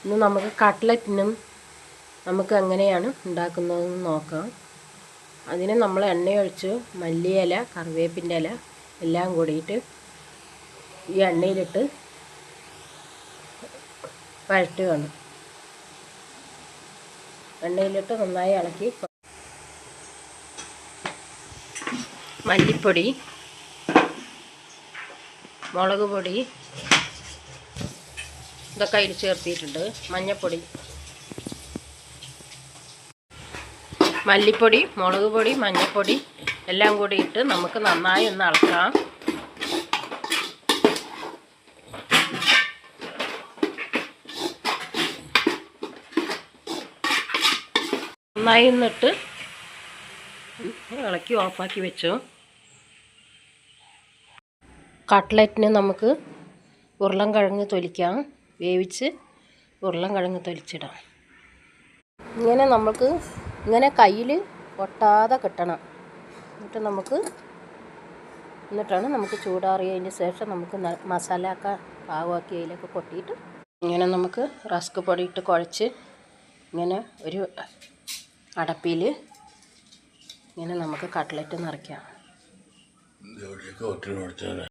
ഇന്ന് നമുക്ക് കട്ട്ലറ്റിനും നമുക്ക് എങ്ങനെയാണ് ഉണ്ടാക്കുന്നതെന്ന് നോക്കാം. അതിന് നമ്മൾ എണ്ണയൊഴിച്ച് മല്ലിയില കറിവേപ്പിന്റെ ഇല എല്ലാം കൂടിയിട്ട് ഈ എണ്ണയിലിട്ട് വഴറ്റുകയാണ് എണ്ണയിലിട്ട് നന്നായി ഇളക്കി മല്ലിപ്പൊടി മുളക് പൊടി ഇതൊക്കെ അതിൽ ചേർത്തിയിട്ടുണ്ട്. മഞ്ഞൾപ്പൊടി മല്ലിപ്പൊടി മുളക് പൊടി മഞ്ഞൾപ്പൊടി എല്ലാം കൂടി ഇട്ട് നമുക്ക് നന്നായി ഒന്ന് അളക്കാം. നന്നായി ഒന്നിട്ട് ഇളക്കി ഓഫാക്കി വെച്ചു. കട്ട്ലറ്റിന് നമുക്ക് ഉരുളൻ കിഴങ്ങ് തൊലിക്കാം. വേവിച്ച് ഉരുളൻകിഴങ്ങ് തൊലിച്ചിടാം. ഇങ്ങനെ നമുക്ക് ഇങ്ങനെ കയ്യിൽ ഒട്ടാതെ കിട്ടണം. എന്നിട്ട് നമുക്ക് എന്നിട്ടാണ് നമുക്ക് ചൂടാറിയതിന് ശേഷം നമുക്ക് മസാല ഒക്കെ പാകമാക്കി അതിലൊക്കെ കൊട്ടിയിട്ട് ഇങ്ങനെ നമുക്ക് റസ്ക് പൊടി ഇട്ട് കുഴച്ച് ഇങ്ങനെ ഒരു അടപ്പിൽ ഇങ്ങനെ നമുക്ക് കട്ട്ലറ്റ് നിറയ്ക്കാം.